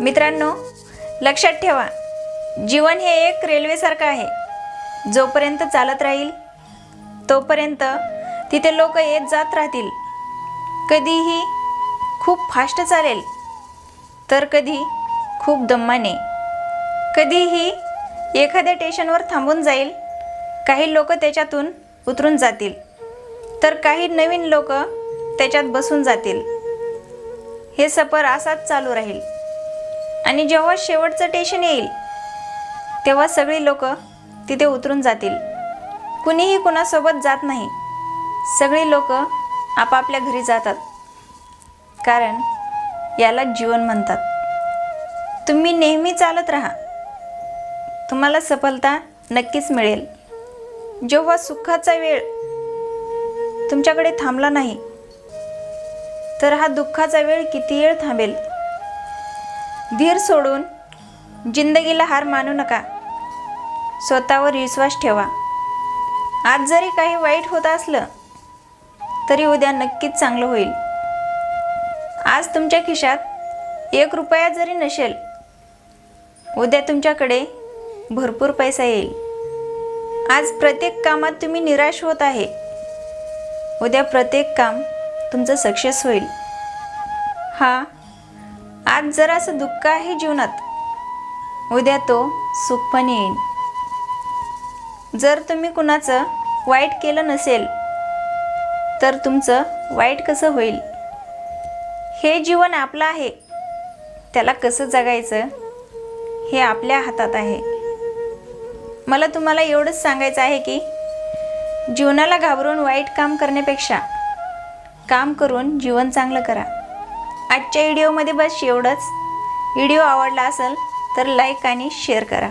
मित्रांनो लक्षात ठेवा जीवन हे एक रेल्वेसारखं आहे. जोपर्यंत चालत राहील तोपर्यंत तिथे लोक येत जात राहतील. कधीही खूप फास्ट चालेल तर कधी खूप दम्माने. कधीही एखाद्या स्टेशनवर थांबून जाईल काही लोक त्याच्यातून उतरून जातील तर काही नवीन लोक त्याच्यात बसून जातील. हे सफर असाच चालू राहील. आणि जेव्हा शेवटचं स्टेशन येईल तेव्हा सगळी लोक तिथे उतरून जातील. कुणीही कुणासोबत जात नाही. सगळी लोक आपापल्या घरी जातात. कारण याला जीवन म्हणतात. तुम्ही नेहमी चालत राहा. तुम्हाला सफलता नक्कीच मिळेल. जेव्हा सुखाचा वेळ तुमच्याकडे थांबला नाही तर हा दुःखाचा वेळ किती वेळ थांबेल? धीर सोडून जिंदगीला हार मानू नका. स्वतःवर विश्वास ठेवा. आज जरी काही वाईट होत असलं तरी उद्या नक्कीच चांगलं होईल. आज तुमच्या खिशात एक रुपया जरी नसेल उद्या तुमच्याकडे भरपूर पैसा येईल. आज प्रत्येक कामात तुम्ही निराश होत आहे. उद्या प्रत्येक काम तुमचं सक्सेस होईल. हा आज जरासं दुःख आहे जीवनात. उद्या तो सुख पण येईल जर तुम्ही कुणाचं वाईट केलं नसेल तर तुमचं वाईट कसं होईल? हे जीवन आपलं आहे. त्याला कसं जगायचं? हे आपल्या हातात आहे. मला तुम्हाला एवढंच सांगायचं आहे की जीवनाला घाबरून वाईट काम करण्यापेक्षा काम करून जीवन चांगलं करा. आजच्या व्हिडिओमध्ये बस एवढंच. व्हिडिओ आवडला असेल तर लाईक आणि शेअर करा.